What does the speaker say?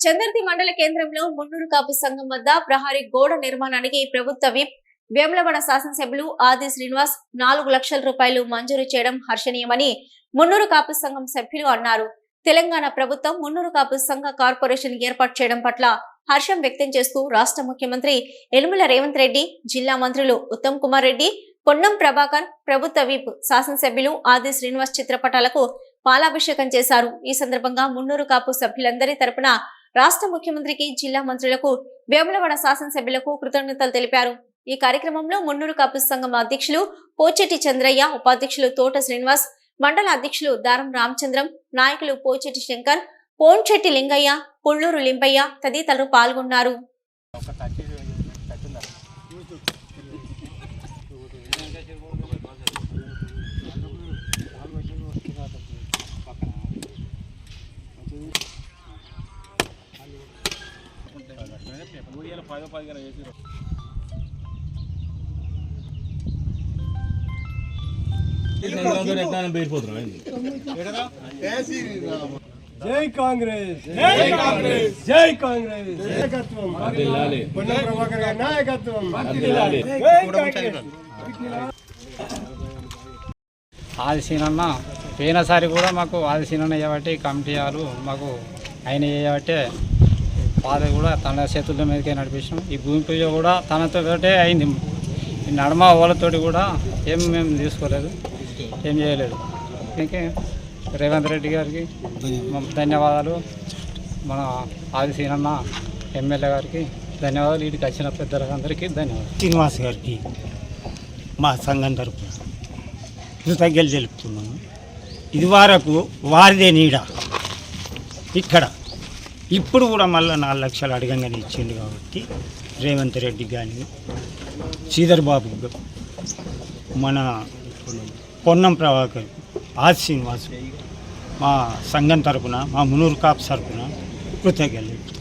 చందర్తి మండల కేంద్రంలో మున్నూరు కాపు సంఘం వద్ద ప్రహారీ గోడ నిర్మాణానికి ప్రభుత్వ విప్ వేములవాడ శాసనసభ్యులు ఆది శ్రీనివాస్ నాలుగు లక్షల రూపాయలు మంజూరు చేయడం హర్షణీయమని మున్నూరు కాపు సంఘం సభ్యులు అన్నారు. తెలంగాణ ప్రభుత్వం మున్నూరు కాపు సంఘ కార్పొరేషన్ ఏర్పాటు చేయడం పట్ల హర్షం వ్యక్తం చేస్తూ రాష్ట్ర ముఖ్యమంత్రి యనుమల రేవంత్ రెడ్డి జిల్లా మంత్రులు ఉత్తమ్ కుమార్ రెడ్డి పొన్నం ప్రభాకర్ ప్రభుత్వ విప్ శాసనసభ్యులు ఆది శ్రీనివాస్ చిత్రపటాలకు పాలాభిషేకం చేశారు. ఈ సందర్భంగా మున్నూరు కాపు సభ్యులందరి తరపున రాష్ట్ర ముఖ్యమంత్రికి జిల్లా మంత్రులకు వేములవాడ శాసనసభ్యులకు కృతజ్ఞతలు తెలిపారు. ఈ కార్యక్రమంలో మున్నూరు కాపు సంఘం అధ్యక్షులు పోచెట్టి చంద్రయ్య ఉపాధ్యక్షులు తోట శ్రీనివాస్ మండల అధ్యక్షులు దారం రామచంద్రం నాయకులు పోచెట్టి శంకర్ పోన్చెట్టి లింగయ్య పుల్లూరు లింబయ్య తదితరులు పాల్గొన్నారు. పదో పదిహేను జై కాంగ్రెస్ జై కాంగ్రెస్ జై కాంగ్రెస్. నాయకత్వం. పొన్నం ప్రభాకర్ గారి నాయకత్వం. జై కాంగ్రెస్. ఆదిశీనన్న పోయినసారి కూడా మాకు ఆదిశీనన్న చేయబట్టి కమిటీ వాళ్ళు మాకు ఆయన చేయబట్టే పాద కూడా తన చేతుల మీదకే నడిపించాం. ఈ భూమి పూజ కూడా తనతో అయింది. ఈ నడమ వాళ్ళతోటి కూడా ఏం మేము తీసుకోలేదు. ఏం చేయలేదు. దీనికి రేవంత్ రెడ్డి గారికి ధన్యవాదాలు. మన ఆదిశీనన్న ఎమ్మెల్యే గారికి ధన్యవాదాలు. వీటికి వచ్చిన పెద్దలందరికీ ధన్యవాదాలు. శ్రీనివాస్ గారికి మా సంఘం తరపున కృతజ్ఞతలు తెలుపుతున్నాను. ఇది వరకు వారిదే నీడ. ఇక్కడ ఇప్పుడు కూడా మళ్ళీ నాలుగు లక్షలు అడగంగానే ఇచ్చిండు కాబట్టి రేవంత్ రెడ్డి కానీ శ్రీధర్ బాబు మన పొన్నం ప్రభాకర్ ఆర్ శ్రీనివాస్ మా సంఘం తరపున మా మునూరు కాప్ తరపున కృతజ్ఞతలు.